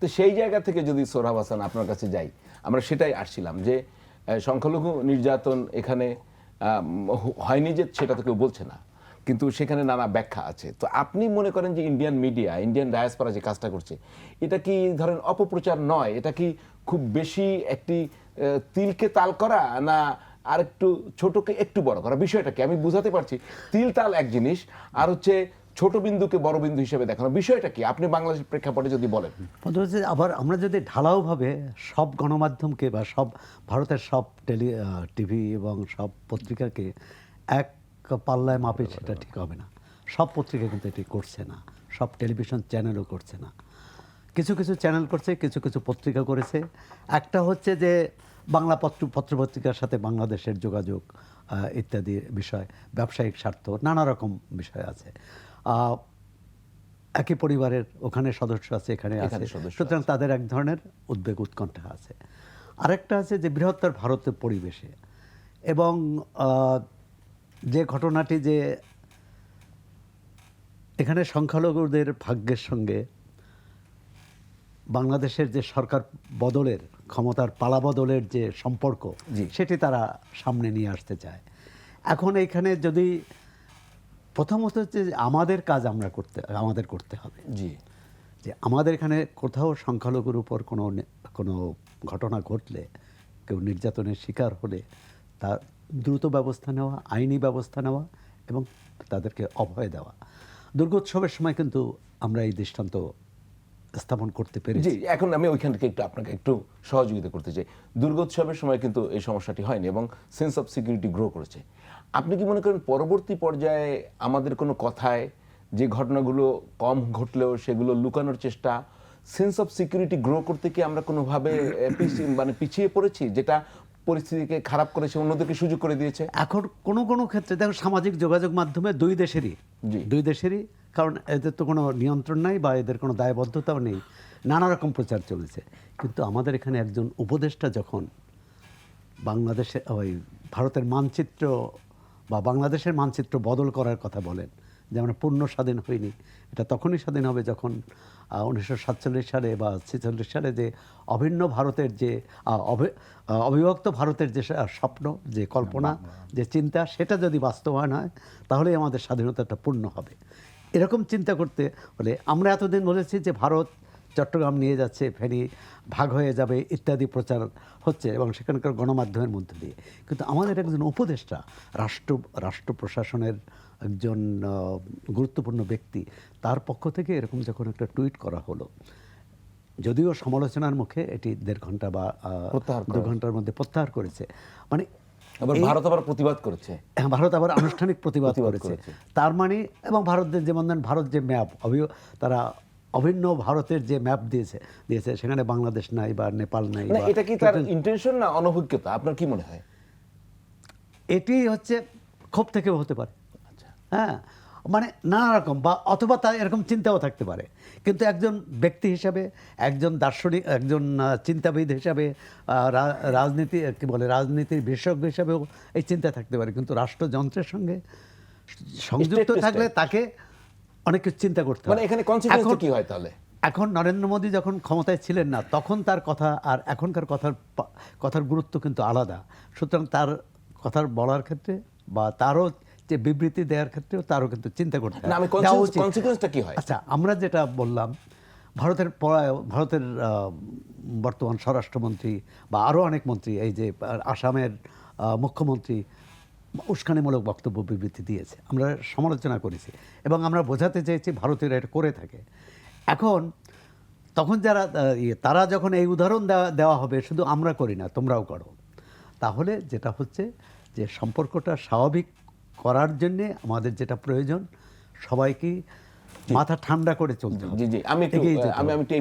তো সেই জায়গা থেকে যদি সোহরাব হাসান আপনার কাছে যাই, আমরা সেটাই আসছিলাম যে সংখ্যালঘু নির্যাতন এখানে হয়নি যে সেটা তো কেউ বলছে না, কিন্তু সেখানে নানা ব্যাখ্যা আছে। তো আপনি মনে করেন যে ইন্ডিয়ান মিডিয়া ইন্ডিয়ান ডায়াসপারা যে কাজটা করছে, এটা কি ধরেন অপপ্রচার নয়? এটা কি খুব বেশি একটি তিলকে তাল করা না আর একটু ছোটকে একটু বড় করা? বিষয়টা কি? আমি বুঝাতে পারছি। তিল তাল এক জিনিস, আর হচ্ছে ছোট বিন্দুকে বড় বিন্দু হিসেবে দেখানো। বিষয়টা কি? আপনি বাংলাদেশের প্রেক্ষাপটে যদি বলেন। আবার আমরা যদি ঢালাওভাবে সব গণমাধ্যমকে বা সব ভারতের সব টেলি টিভি এবং সব পত্রিকাকে এক পাল্লায় মাপে, সেটা ঠিক হবে না। সব পত্রিকা কিন্তু এটি করছে না। সব টেলিভিশন চ্যানেলও করছে না। কিছু কিছু চ্যানেল করছে, কিছু কিছু পত্রিকা করেছে। একটা হচ্ছে যে বাংলা পত্র, পত্রপত্রিকার সাথে বাংলাদেশের যোগাযোগ ইত্যাদি বিষয়, ব্যবসায়িক স্বার্থ, নানা রকম বিষয় আছে। একই পরিবারের ওখানে সদস্য আছে এখানে আছে। সুতরাং তাদের এক ধরনের উদ্বেগ উৎকণ্ঠা আছে। আরেকটা আছে যে বৃহত্তর ভারতের পরিবেশে এবং যে ঘটনাটি যে এখানে সংখ্যালঘুদের ভাগ্যের সঙ্গে বাংলাদেশের যে সরকার বদলের ক্ষমতার পালা বদলের যে সম্পর্ক জি। সেটি তারা সামনে নিয়ে আসতে চায়। এখন এইখানে যদি প্রথমত হচ্ছে যে আমাদের কাজ আমরা করতে আমাদের করতে হবে। জি। যে আমাদের এখানে কোথাও সংখ্যালঘুর উপর কোনো কোনো ঘটনা ঘটলে কেউ নির্যাতনের শিকার হলে তার দ্রুত ব্যবস্থা নেওয়া আইনি ব্যবস্থা নেওয়া এবং তাদেরকে অভয় দেওয়া। দুর্গোৎসবের সময় কিন্তু আমরা এই দৃষ্টান্ত স্থাপন করতে পেরেছি। জি এখন আমি ওইখান থেকে একটু আপনাকে একটু সহযোগিতা করতে চাই। দুর্গোৎসবের সময় কিন্তু এই সমস্যাটি হয়নি এবং সেন্স অফ সিকিউরিটি গ্রো করেছে। আপনি কি মনে করেন পরবর্তী পর্যায়ে আমাদের কোনো কথায় যে ঘটনাগুলো কম ঘটলেও সেগুলো লুকানোর চেষ্টা সেন্স অফ সিকিউরিটি গ্রো করতে কি আমরা কোনোভাবে পিছিয়ে- মানে পিছিয়ে পড়েছি যেটা পরিস্থিতিকে খারাপ করেছে অন্যদেরকে সুযোগ করে দিয়েছে? এখন কোনো কোনো ক্ষেত্রে দেখো সামাজিক যোগাযোগ মাধ্যমে দুই দেশেরই। দুই দেশেরই কারণ এদের তো কোনো নিয়ন্ত্রণ নাই বা এদের কোনো দায়বদ্ধতাও নেই। নানা রকম প্রচার চলেছে। কিন্তু আমাদের এখানে একজন উপদেষ্টা যখন বাংলাদেশে ওই ভারতের মানচিত্র বা বাংলাদেশের মানচিত্র বদল করার কথা বলেন যে আমরা পূর্ণ স্বাধীন হইনি এটা তখনই স্বাধীন হবে যখন উনিশশো সাতচল্লিশ সালে বা ছেচল্লিশ সালে যে অভিন্ন ভারতের যে অবিভক্ত ভারতের যে স্বপ্ন যে কল্পনা যে চিন্তা সেটা যদি বাস্তবায়ন হয় তাহলেই আমাদের স্বাধীনতাটা পূর্ণ হবে। এরকম চিন্তা করতে হলে আমরা এতদিন বলেছি যে ভারত চট্টগ্রাম নিয়ে যাচ্ছে ফেরি ভাগ হয়ে যাবে ইত্যাদি প্রচার হচ্ছে এবং সেখানকার গণমাধ্যমের মধ্যে দিয়ে। কিন্তু আমাদের একজন উপদেষ্টা রাষ্ট্র রাষ্ট্র প্রশাসনের একজন গুরুত্বপূর্ণ ব্যক্তি তার পক্ষ থেকে এরকম যখন একটা টুইট করা হলো যদিও সমালোচনার মুখে এটি দেড় ঘণ্টা বা দু ঘণ্টার মধ্যে প্রত্যাহার করেছে। মানে আবার ভারত আবার প্রতিবাদ করেছে। হ্যাঁ, ভারত আবার আনুষ্ঠানিক প্রতিবাদ করেছে। তার মানে এবং ভারতের যেমন ধরেন ভারত যে ম্যাপ তারা অভিন্ন ভারতের যে ম্যাপ দিয়েছে দিয়েছে সেখানে বাংলাদেশ নাই বা নেপাল নাই এটা কি তার ইন্টেনশন না অনভিজ্ঞতা? আপনার কি মনে হয়? এটি হচ্ছে ক্ষোভ থেকেও হতে পারে। আচ্ছা। হ্যাঁ মানে নানা রকম বা অথবা তার এরকম চিন্তাও থাকতে পারে। কিন্তু একজন ব্যক্তি হিসাবে একজন দার্শনিক একজন চিন্তাবিদ হিসাবে রাজনীতি কি বলে রাজনীতির বিশেষজ্ঞ হিসাবেও এই চিন্তা থাকতে পারে। কিন্তু রাষ্ট্রযন্ত্রের সঙ্গে সংযুক্ত থাকলে তাকে অনেক কিছু চিন্তা করতে হয়। মানে এখানে কনসিকুয়েন্স এখন- কি হয় তাহলে? এখন নরেন্দ্র মোদী যখন ক্ষমতায় ছিলেন না তখন তার কথা আর এখনকার কথার কথার গুরুত্ব কিন্তু আলাদা। সুতরাং তার কথার বলার ক্ষেত্রে বা তারও যে বিবৃতি দেওয়ার ক্ষেত্রেও তারও কিন্তু চিন্তা করতে। না আমি দেওয়া কি হয়? আচ্ছা আমরা যেটা বললাম ভারতের ভারতের বর্তমান স্বরাষ্ট্রমন্ত্রী বা আরও অনেক মন্ত্রী এই যে আসামের মুখ্যমন্ত্রী উস্কানিমূলক বক্তব্য বিবৃতি দিয়েছে। আমরা সমালোচনা করেছি। এবং আমরা বোঝাতে চেয়েছি ভারতীয়রা এটা করে থাকে। এখন তখন যারা ইয়ে, তারা যখন এই উদাহরণ দেওয়া হবে শুধু আমরা করি না তোমরাও করো। তাহলে যেটা হচ্ছে যে সম্পর্কটা স্বাভাবিক করার জন্যে আমাদের যেটা প্রয়োজন সবাইকে মাথা ঠান্ডা করে চলতে হবে। জি জি আমি আমি আমি